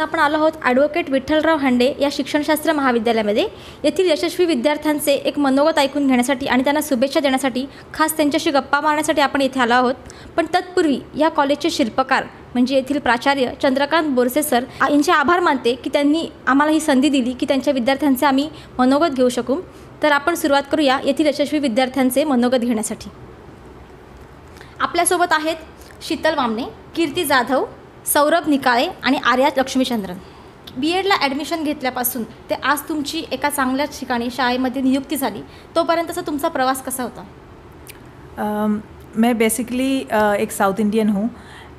तर आपण आलो आहोत ॲडव्होकेट विठ्ठलराव हांडे या शिक्षणशास्त्र महाविद्यालयामध्ये. येथील यशस्वी विद्यार्थ्यांचे एक मनोगत ऐकून घेण्यासाठी आणि त्यांना शुभेच्छा देण्यासाठी खास त्यांच्याशी गप्पा मारण्यासाठी आपण इथे आलो आहोत. पण तत्पूर्वी या कॉलेजचे शिल्पकार म्हणजे येथील प्राचार्य चंद्रकांत बोरसे सर यांचे आभार मानते की त्यांनी आम्हाला ही संधी दिली की त्यांच्या विद्यार्थ्यांचे आम्ही मनोगत घेऊ शकू. तर आपण सुरुवात करूया येथील यशस्वी विद्यार्थ्यांचे मनोगत घेण्यासाठी. आपल्यासोबत आहेत शीतल वामने कीर्ती जाधव सौरभ निकाळे आणि आर्या लक्ष्मीचंद्रन. बी एडला ॲडमिशन घेतल्यापासून ते आज तुमची एका चांगल्याच ठिकाणी शाळेमध्ये नियुक्ती झाली. तोपर्यंतचा तुमचा प्रवास कसा होता? मैं बेसिकली एक साउथ इंडियन हूँ.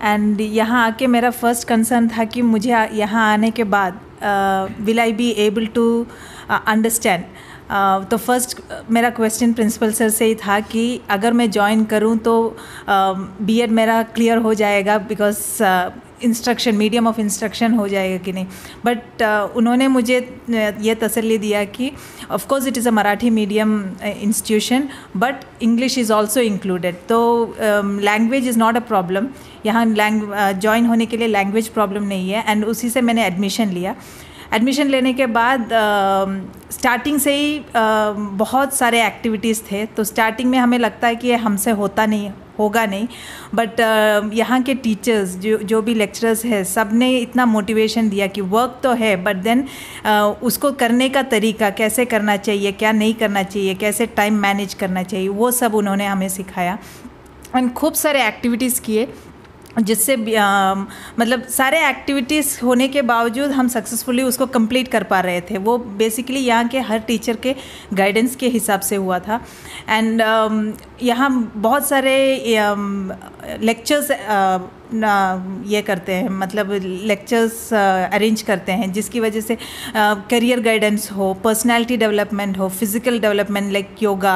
एंड यहाँ आके मेरा फर्स्ट कंसर्न था कि मुझे यहाँ आने के बाद will I be able to understand तो फ़र्स्ट मेरा क्वेश्चन प्रिंसिपल सर से ही था कि अगर मैं ज्वाइन करूँ तो बीएड मेरा क्लियर हो जाएगा because instruction medium of instruction हो जाएगा कि नहीं। बट उन्होंने मुझे अ, ये तसल्ली दिया कि of course it is a Marathi medium institution but English is also included तो language is not a problem यहाँ लैंग ज्वाइन होने के लिए लैंग्वेज प्रॉब्लम नहीं है। एंड उसी से मैंने एडमिशन लिया। एडमिशन लेने के बाद स्टार्टिंग से ही अ, बहुत सारे एक्टिविटीज़ थे। तो स्टार्टिंग में हमें लगता है कि ये हमसे होता नहीं होगा नहीं। बट यहाँ के टीचर्स जो जो भी लेक्चरर्स हैं सबने इतना मोटिवेशन दिया कि वर्क तो है बट देन उसको करने का तरीका कैसे करना चाहिए क्या नहीं करना चाहिए कैसे टाइम मैनेज करना चाहिए वो सब उन्होंने हमें सिखाया। एंड खूब सारे एक्टिविटीज़ किए। जिससे मतलब सारे एक्टिविटीज़ होने के बावजूद हम सक्सेसफुली उसको कंप्लीट कर पा रहे थे। वो बेसिकली यहाँ के हर टीचर के गाइडेंस के हिसाब से हुआ था। एंड यहाँ बहुत सारे लेक्चर्स ये करते हैं मतलब लेक्चर्स अरेंज करते हैं, जिसकी वजह से करियर गाइडेंस हो पर्सनालिटी डेवलपमेंट हो फ़िज़िकल डेवलपमेंट लाइक योगा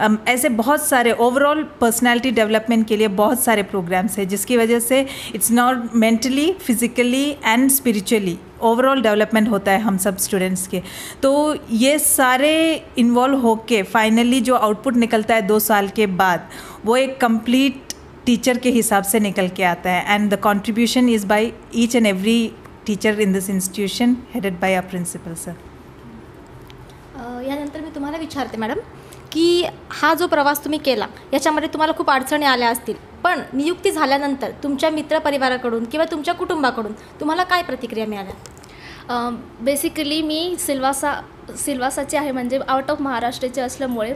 ऐसे बहुत सारे ओवरऑल पर्सनालिटी डेवलपमेंट के लिए बहुत सारे प्रोग्राम्स हैं, जिसकी वजह से it's not mentally physically and spiritually overall development होता है हम सब स्टूडेंट्स के। तो ये सारे इन्वॉल्व होके फाइनली जो आउटपुट निकलता है दो साल के बाद, वो एक कंप्लीट टीचर के हिसाब से निकल के आता है। And the contribution is by each and every teacher in this institution headed by a principal sir यानंतर मी तुम्हाला विचारते मॅडम। की हा जो प्रवास तुम्ही केला याच्यामध्ये तुम्हाला खूप अडचणी आल्या असतील. पण नियुक्ती झाल्यानंतर तुमच्या मित्रपरिवाराकडून किंवा तुमच्या कुटुंबाकडून तुम्हाला काय प्रतिक्रिया मिळाल्या? बेसिकली मी सिल्वासा सिल्वासाची आहे म्हणजे आउट ऑफ महाराष्ट्राचे असल्यामुळे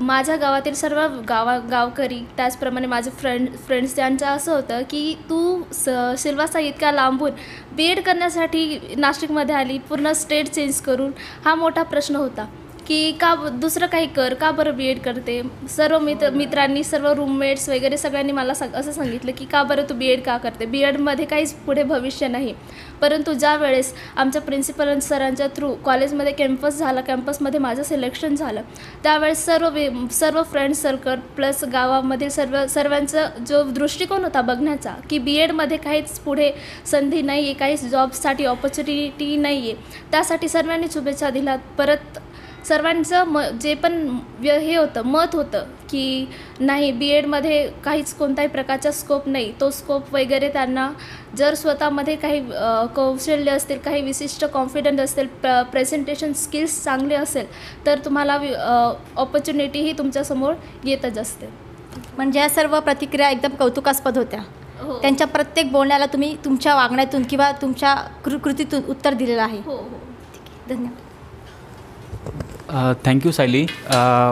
माझ्या गावातील सर्व गावा गावकरी त्याचप्रमाणे माझे फ्रेंड फ्रेंड्स त्यांचं असं होतं की तू स सिल्वासा इतक्या लांबून बी एड करण्यासाठी नाशिकमध्ये आली पूर्ण स्टेट चेंज करून हा मोठा प्रश्न होता. की का दुसरं काही कर का बरं बी एड करते? सर्व मित्र मित्रांनी सर्व रूममेट्स वगैरे सगळ्यांनी मला सांग असं सांगितलं की का बरं तू बी एड का करते? बी एडमध्ये काहीच पुढे भविष्य नाही. परंतु ज्या वेळेस आमच्या प्रिन्सिपल सरांच्या थ्रू कॉलेजमध्ये कॅम्पस झाला कॅम्पसमध्ये माझं सिलेक्शन झालं त्यावेळेस सर्व वे सर्व फ्रेंड सर्कल प्लस गावामधील सर्व सर्वांचा जो दृष्टिकोन होता बघण्याचा की बी एडमध्ये काहीच पुढे संधी नाही आहे काहीच जॉबसाठी ऑपॉर्च्युनिटी नाही आहे त्यासाठी सर्वांनी शुभेच्छा दिल्या. परत सर्वांचं म जे पण व्य हे होतं मत होतं की नाही बी एडमध्ये काहीच कोणत्याही प्रकारचा स्कोप नाही. तो स्कोप वगैरे त्यांना जर स्वतःमध्ये काही कौशल्य असतील काही विशिष्ट कॉन्फिडंट असतील प्र प्रेझेंटेशन स्किल्स चांगले असेल तर तुम्हाला ऑपॉर्च्युनिटी ही तुमच्यासमोर येतच असते. म्हणजे या सर्व प्रतिक्रिया एकदम कौतुकास्पद होत्या. हो. त्यांच्या प्रत्येक बोलण्याला तुम्ही तुमच्या वागण्यातून किंवा तुमच्या कृ कृतीतून उत्तर दिलेलं आहे. हो हो. धन्यवाद. Thank you Sayali.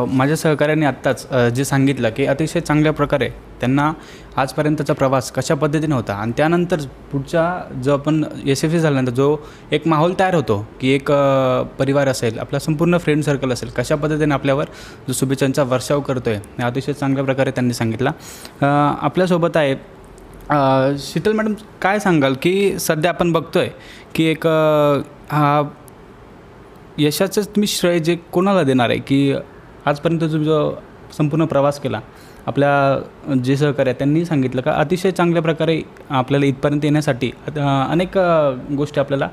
माझ्या सहकार्याने आत्ताच जे सांगितलं की अतिशय चांगल्या प्रकारे त्यांना आजपर्यंतचा प्रवास कशा पद्धतीने होता आणि त्यानंतर पुढच्या जो आपण एस एफ झाल्यानंतर जो एक माहोल तयार होतो की एक परिवार असेल आपला संपूर्ण फ्रेंड सर्कल असेल कशा पद्धतीने आपल्यावर जो शुभेच्छांचा वर्षाव करतो आहे अतिशय चांगल्या प्रकारे त्यांनी सांगितला. आपल्यासोबत आहे शीतल मॅडम काय सांगाल की सध्या आपण बघतो आहे की एक हा यशाचंच तुम्ही श्रेय जे कोणाला देणार आहे? की आजपर्यंत तुम्ही जो संपूर्ण प्रवास केला आपल्या जे सहकार्य आहेत त्यांनी सांगितलं का? अतिशय चांगल्या प्रकारे आपल्याला इथपर्यंत येण्यासाठी अनेक गोष्टी आपल्याला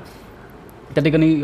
त्या ठिकाणी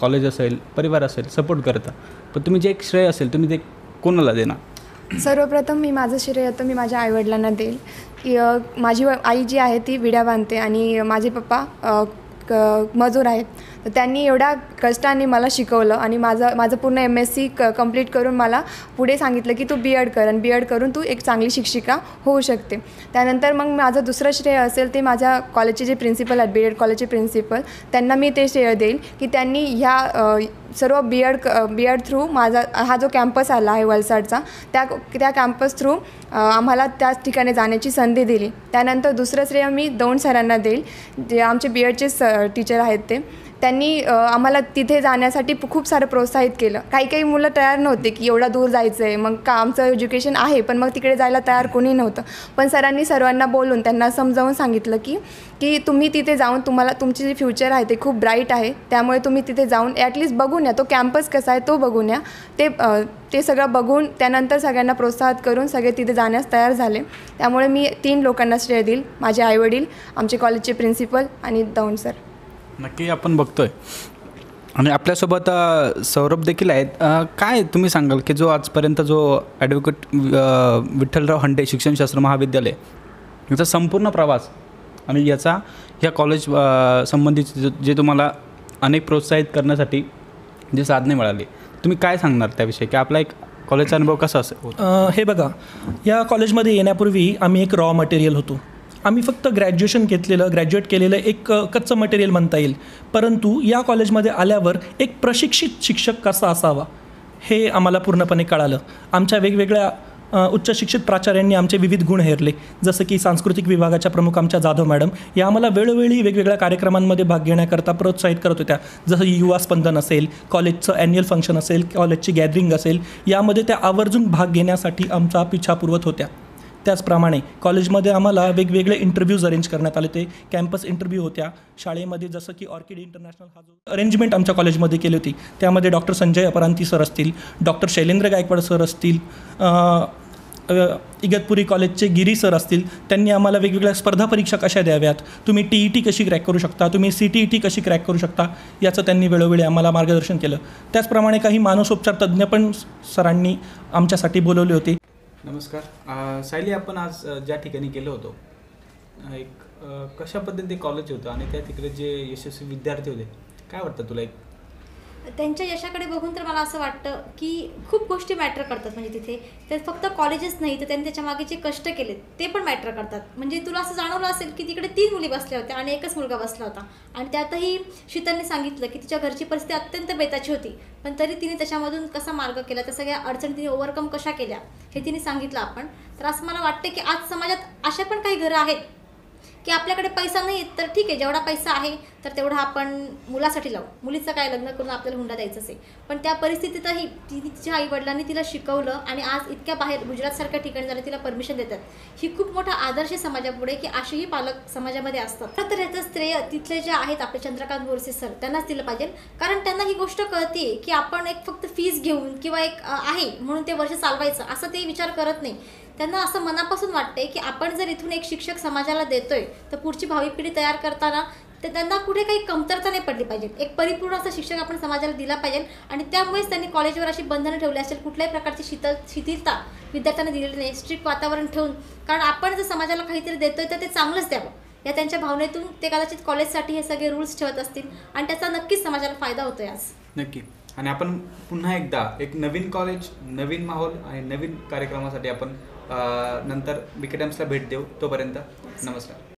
कॉलेज असेल परिवार असेल सपोर्ट करतं पण तुम्ही जे एक श्रेय असेल तुम्ही ते कोणाला देणार? सर्वप्रथम मी माझं श्रेय तर मी माझ्या आईवडिलांना देईल. की माझी आई जी आहे ती विड्या बांधते आणि माझे पप्पा क मजूर आहेत. तर त्यांनी एवढ्या कष्टाने मला शिकवलं आणि माझं माझं पूर्ण एम एस सी क कंप्लीट करून मला पुढे सांगितलं की तू बी एड कर आणि बी एड करून तू एक चांगली शिक्षिका होऊ शकते. त्यानंतर मग माझं दुसरं श्रेय असेल ते माझ्या कॉलेजचे जे प्रिन्सिपल आहेत बी एड कॉलेजचे प्रिन्सिपल त्यांना मी ते श्रेय देईल की त्यांनी ह्या सर्व B Ed B Ed through माझा हा जो कॅम्पस आला आहे वलसाडचा त्या त्या कॅम्पस थ्रू आम्हाला त्याच ठिकाणी जाण्याची संधी दिली. त्यानंतर दुसरं श्रेय मी दोन सरांना देईल. जे आमचे बी एडचे स टीचर आहेत ते. त्यांनी आम्हाला तिथे जाण्यासाठी खूप सारं प्रोत्साहित केलं. काही काही मुलं तयार नव्हते की एवढा दूर जायचं आहे मग का आमचं एज्युकेशन आहे पण मग तिकडे जायला तयार कोणी नव्हतं. पण सरांनी सर्वांना बोलून त्यांना समजावून सांगितलं की की तुम्ही तिथे जाऊन तुम्हाला तुमची जे फ्युचर आहे ते खूप ब्राईट आहे. त्यामुळे तुम्ही तिथे जाऊन ॲटलिस्ट बघून या. तो कॅम्पस कसा आहे तो बघून या. ते ते सगळं बघून त्यानंतर सगळ्यांना प्रोत्साहित करून सगळे तिथे जाण्यास तयार झाले. त्यामुळे मी तीन लोकांना श्रेय देईल. माझे आईवडील आमचे कॉलेजचे प्रिन्सिपल आणि दौंड सर. नक्की आपण बघतोय. आणि आपल्यासोबत सौरभ देखील आहेत. काय तुम्ही सांगाल की जो आजपर्यंत जो ॲडव्होकेट विठ्ठलराव हंडे शिक्षणशास्त्र महाविद्यालय याचा संपूर्ण प्रवास आणि याचा ह्या कॉलेज संबंधित जे- तुम्हाला अनेक प्रोत्साहित करण्यासाठी जे साधने मिळाली तुम्ही काय सांगणार त्याविषयी? की आपला एक कॉलेजचा अनुभव कसा असेल हे बघा या कॉलेजमध्ये येण्यापूर्वी आम्ही एक रॉ मटेरियल होतो. आम्ही फक्त ग्रॅज्युएशन घेतलेलं ग्रॅज्युएट केलेलं एक कच्चं मटेरियल म्हणता येईल. परंतु या कॉलेजमध्ये आल्यावर एक प्रशिक्षित शिक्षक कसा असावा हे आम्हाला पूर्णपणे कळालं. आमच्या वेगवेगळ्या उच्च शिक्षित प्राचार्यांनी आमचे विविध गुण हेरले. जसं की सांस्कृतिक विभागाच्या प्रमुख आमच्या जाधव मॅडम या आम्हाला वेळोवेळी वेगवेगळ्या कार्यक्रमांमध्ये भाग घेण्याकरता प्रोत्साहित करत होत्या. जसं युवा स्पंदन असेल कॉलेजचं ॲन्युअल फंक्शन असेल कॉलेजची गॅदरिंग असेल यामध्ये त्या आवर्जून भाग घेण्यासाठी आमचा पिछा पुरवत होत्या. त्याचप्रमाणे कॉलेजमध्ये आम्हाला वेगवेगळे इंटरव्ह्यूज अरेंज करण्यात आले. ते कॅम्पस इंटरव्ह्यू होत्या. शाळेमध्ये जसं की ऑर्किड इंटरनॅशनल हा जो अरेंजमेंट आमच्या कॉलेजमध्ये केली होती. त्यामध्ये डॉक्टर संजय अपरांती सर असतील डॉक्टर शैलेंद्र गायकवाड सर असतील इगतपुरी कॉलेजचे गिरी सर असतील त्यांनी आम्हाला वेगवेगळ्या स्पर्धा परीक्षा कशा द्याव्यात? तुम्ही टी ई टी कशी क्रॅक करू शकता? तुम्ही सी टी ई टी कशी क्रॅक करू शकता? याचं त्यांनी वेळोवेळी आम्हाला मार्गदर्शन केलं. त्याचप्रमाणे काही मानसोपचार तज्ज्ञ पण सरांनी आमच्यासाठी बोलवले होते. नमस्कार. सायली आपण आज ज्या ठिकाणी गेलो होतो एक कशा पद्धतीने कॉलेज होतं आणि त्या तिकडे जे यशस्वी विद्यार्थी होते काय वाटतं तुला? एक त्यांच्या यशाकडे बघून तर मला असं वाटतं की खूप गोष्टी मॅटर करतात म्हणजे तिथे. तर फक्त कॉलेजेस नाही तर त्यांनी त्याच्यामागे जे कष्ट केले ते पण मॅटर करतात. म्हणजे तुला असं जाणवलं असेल की तिकडे तीन मुली बसल्या होत्या आणि एकच मुलगा बसला होता. आणि त्यातही शीतलने सांगितलं की तिच्या घरची परिस्थिती अत्यंत बेताची होती. पण तरी तिने त्याच्यामधून कसा मार्ग केला त्या सगळ्या अडचणी तिने ओव्हरकम कशा केल्या हे तिने सांगितलं आपण. तर असं मला वाटतं की आज समाजात अशा पण काही घरं आहेत की आपल्याकडे पैसा नाही तर ठीक आहे जेवढा पैसा आहे तर तेवढा आपण मुलासाठी लावू. मुलीचं काय लग्न करून आपल्याला हुंडा द्यायचंच आहे. पण त्या परिस्थितीतही तिच्या आईवडिलांनी तिला शिकवलं आणि आज इतक्या बाहेर गुजरातसारख्या ठिकाणी झालं तिला परमिशन देतात. ही खूप मोठा आदर्श समाजापुढे की असेही पालक समाजामध्ये असतात. खरं तर याचं श्रेय तिथले जे आहेत आपले चंद्रकांत बोरसे सर त्यांनाच दिलं पाहिजे. कारण त्यांना ही गोष्ट कळते की आपण एक फक्त फीस घेऊन किंवा एक आहे म्हणून ते वर्ष चालवायचं असं ते विचार करत नाही. त्यांना असं मनापासून वाटते की आपण जर इथून एक शिक्षक समाजाला देतोय तर पुढची भावी पिढी तयार करताना तर त्यांना कुठे काही कमतरता नाही पडली पाहिजे. एक परिपूर्ण असा शिक्षक आपण समाजाला दिला पाहिजे आणि त्यामुळेच त्यांनी कॉलेजवर अशी बंधनं ठेवली असेल कुठल्याही प्रकारची शीतल शिथिलता विद्यार्थ्यांना दिलेली नाही. स्ट्रिक्ट वातावरण ठेवून कारण आपण जर समाजाला काहीतरी देतोय तर ते चांगलंच द्यावं. या त्यांच्या भावनेतून ते कदाचित कॉलेजसाठी हे सगळे रूल्स ठेवत असतील आणि त्याचा नक्कीच समाजाला फायदा होतोय आज. नक्की. आणि आपण पुन्हा एकदा एक नवीन कॉलेज नवीन माहोल आणि नवीन कार्यक्रमासाठी आपण नंतर विकेटम्सला भेट देऊ तोपर्यंत. नमस्कार.